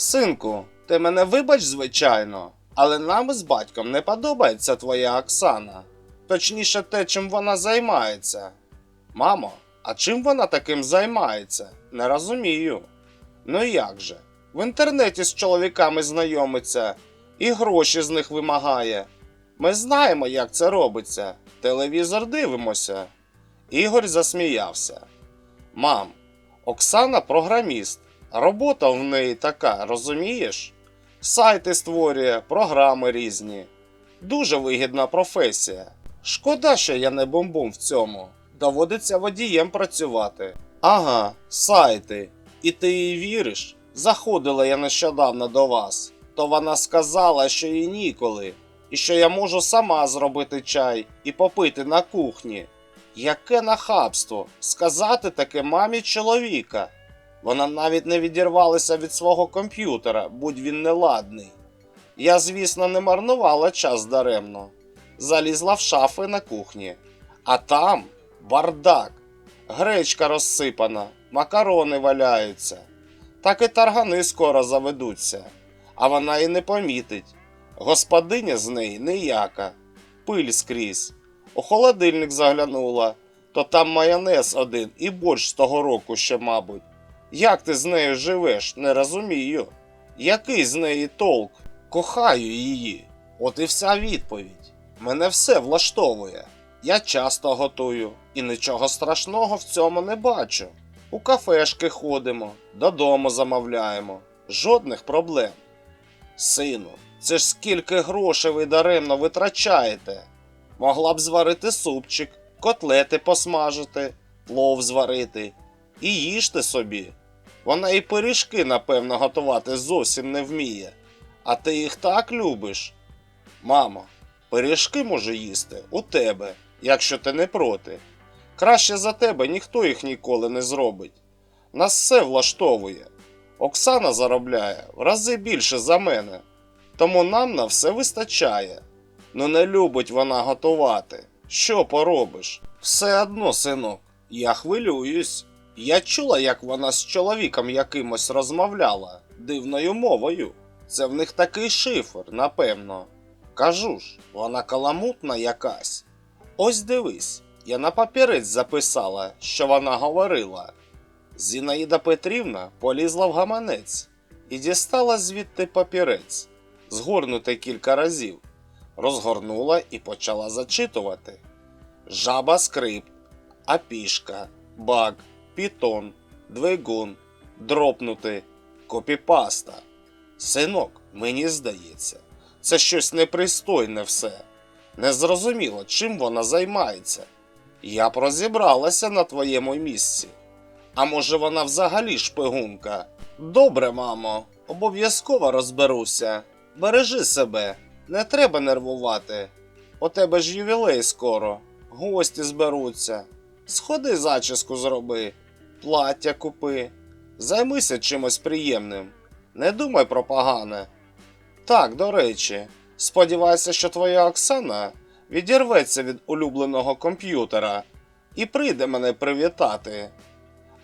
Синку, ти мене вибач, звичайно, але нам із батьком не подобається твоя Оксана. Точніше, те, чим вона займається. Мамо, а чим вона таким займається? Не розумію. Ну як же? В інтернеті з чоловіками знайомиться і гроші з них вимагає. Ми знаємо, як це робиться. Телевізор дивимося. Ігор засміявся. Мам, Оксана програміст. Робота в неї така, розумієш? Сайти створює, програми різні. Дуже вигідна професія. Шкода, що я не бомбум в цьому. Доводиться водієм працювати. Ага, сайти. І ти їй віриш? Заходила я нещодавно до вас. То вона сказала, що їй ніколи, і що я можу сама зробити чай і попити на кухні. Яке нахабство сказати таке мамі чоловіка. Вона навіть не відірвалася від свого комп'ютера, будь він неладний. Я, звісно, не марнувала час даремно. Залізла в шафи на кухні, а там бардак, гречка розсипана, макарони валяються. Так і таргани скоро заведуться, а вона і не помітить. Господиня з неї ніяка, пиль скрізь. У холодильник заглянула, то там майонез один і борщ з того року ще, мабуть. Як ти з нею живеш, не розумію. Який з неї толк? Кохаю її. От і вся відповідь. Мене все влаштовує. Я часто готую і нічого страшного в цьому не бачу. У кафешки ходимо, додому замовляємо. Жодних проблем. Сину, це ж скільки грошей ви даремно витрачаєте. Могла б зварити супчик, котлети посмажити, плов зварити і їжте собі. Вона і пиріжки, напевно, готувати зовсім не вміє. А ти їх так любиш. Мамо, пиріжки може їсти у тебе, якщо ти не проти. Краще за тебе ніхто їх ніколи не зробить. Нас все влаштовує. Оксана заробляє в рази більше за мене, тому нам на все вистачає. Ну не любить вона готувати. Що поробиш? Все одно, синок, я хвилююсь. Я чула, як вона з чоловіком якимось розмовляла дивною мовою. Це в них такий шифр, напевно. Кажу ж, вона каламутна якась. Ось дивись, я на папірець записала, що вона говорила. Зінаїда Петрівна полізла в гаманець і дістала звідти папірець, згорнутий кілька разів, розгорнула і почала зачитувати. Жаба скрипт, апішка, баг, пітон, двигун, дропнути, копіпаста. Синок, мені здається, це щось непристойне все. Незрозуміло, чим вона займається. Я б розібралася на твоєму місці. А може вона взагалі шпигунка? Добре, мамо, обов'язково розберуся. Бережи себе, не треба нервувати. У тебе ж ювілей скоро, гості зберуться. Сходи зачіску зроби, плаття купи, займися чимось приємним. Не думай про погане. Так, до речі, сподівайся, що твоя Оксана відірветься від улюбленого комп'ютера і прийде мене привітати.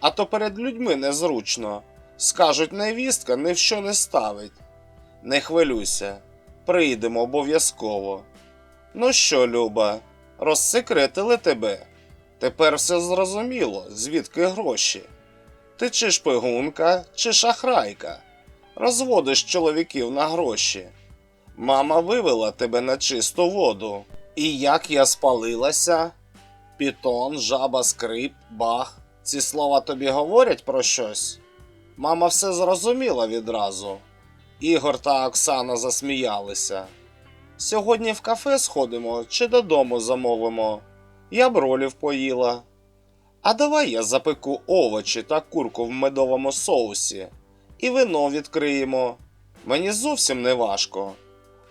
А то перед людьми незручно. Скажуть, невістка ні в що не ставить. Не хвилюйся, прийдемо обов'язково. Ну що, Люба, розсекретили тебе. Тепер все зрозуміло, звідки гроші. Ти чи шпигунка, чи шахрайка. Розводиш чоловіків на гроші. Мама вивела тебе на чисту воду. І як я спалилася? Пітон, жаба, скрип, бах. Ці слова тобі говорять про щось? Мама все зрозуміла відразу. Ігор та Оксана засміялися. Сьогодні в кафе сходимо чи додому замовимо. Я б ролів поїла. А давай я запеку овочі та курку в медовому соусі і вино відкриємо. Мені зовсім не важко.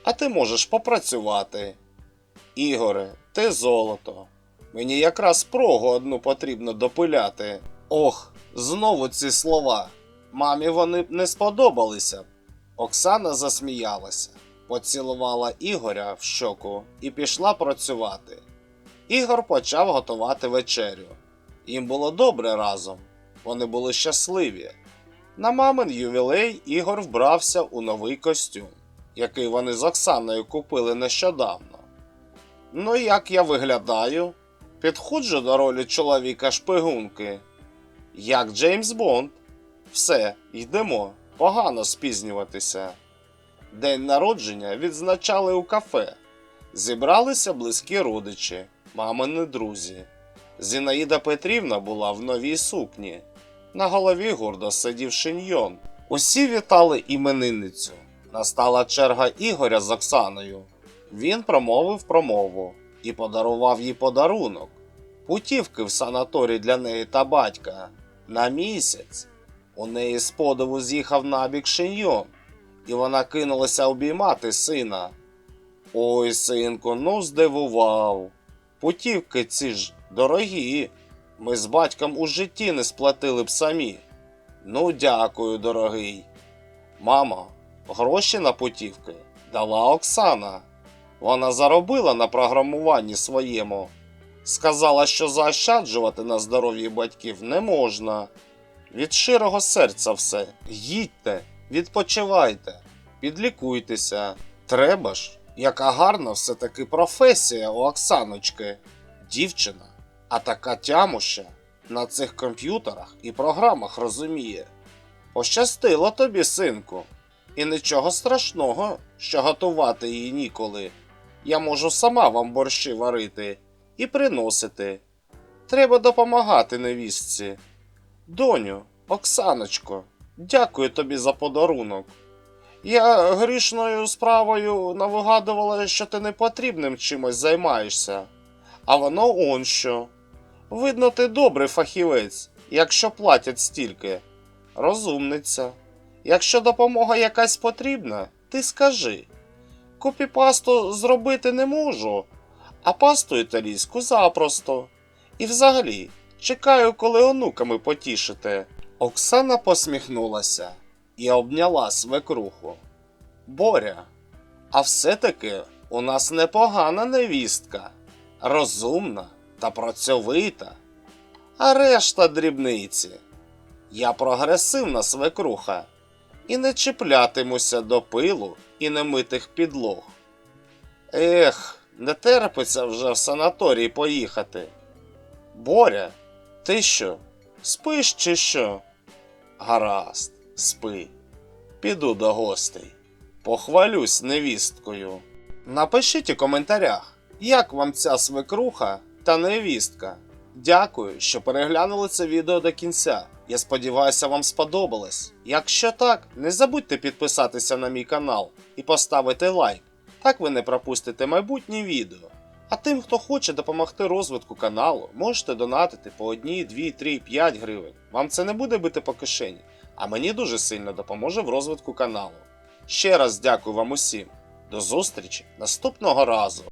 А ти можеш попрацювати. Ігоре, ти золото. Мені якраз прогу одну потрібно допиляти. Ох, знову ці слова. Мамі вони б не сподобалися. Оксана засміялася, поцілувала Ігоря в щоку і пішла працювати. Ігор почав готувати вечерю. Їм було добре разом, вони були щасливі. На мамин ювілей Ігор вбрався у новий костюм, який вони з Оксаною купили нещодавно. Ну, як я виглядаю? Підходжу до ролі чоловіка шпигунки. Як Джеймс Бонд. Все, йдемо. Погано спізнюватися. День народження відзначали у кафе. Зібралися близькі родичі, мамини друзі. Зінаїда Петрівна була в новій сукні. На голові гордо сидів шиньйон. Усі вітали іменинницю. Настала черга Ігоря з Оксаною. Він промовив промову і подарував їй подарунок путівки в санаторій для неї та батька на місяць. У неї з подиву з'їхав набік шиньйон, і вона кинулася обіймати сина. Ой, синку, ну здивував. Путівки ці ж дорогі. Ми з батьком у житті не сплатили б самі. Ну, дякую, дорогий. Мамо, гроші на путівки дала Оксана. Вона заробила на програмуванні своєму. Сказала, що заощаджувати на здоров'ї батьків не можна. Від щирого серця все. Їдьте, відпочивайте, підлікуйтеся. Треба ж, яка гарна все-таки професія у Оксаночки. Дівчина, а така тямуща на цих комп'ютерах і програмах розуміє. Пощастило тобі, синку, і нічого страшного, що готувати її ніколи. Я можу сама вам борщі варити і приносити. Треба допомагати невістці. Доню, Оксаночко, дякую тобі за подарунок. Я грішною справою навигадувала, що ти непотрібним чимось займаєшся. А воно он що. Видно, ти добрий фахівець, якщо платять стільки. Розумниця. Якщо допомога якась потрібна, ти скажи. Копіпасту зробити не можу, а пасту італійську запросто. І взагалі, чекаю, коли онуками потішите. Оксана посміхнулася і обняла свекруху. Боря, а все-таки у нас непогана невістка, розумна та працьовита. А решта дрібниці. Я прогресивна свекруха і не чіплятимуся до пилу і немитих підлог. Ех, не терпиться вже в санаторій поїхати. Боря, ти що, спиш чи що? Гаразд, спи. Піду до гостей. Похвалюсь невісткою. Напишіть у коментарях, як вам ця свекруха та невістка. Дякую, що переглянули це відео до кінця. Я сподіваюся, вам сподобалось. Якщо так, не забудьте підписатися на мій канал і поставити лайк. Так ви не пропустите майбутні відео. А тим, хто хоче допомогти розвитку каналу, можете донатити по 1, 2, 3, 5 гривень. Вам це не буде бити по кишені, а мені дуже сильно допоможе в розвитку каналу. Ще раз дякую вам усім. До зустрічі наступного разу!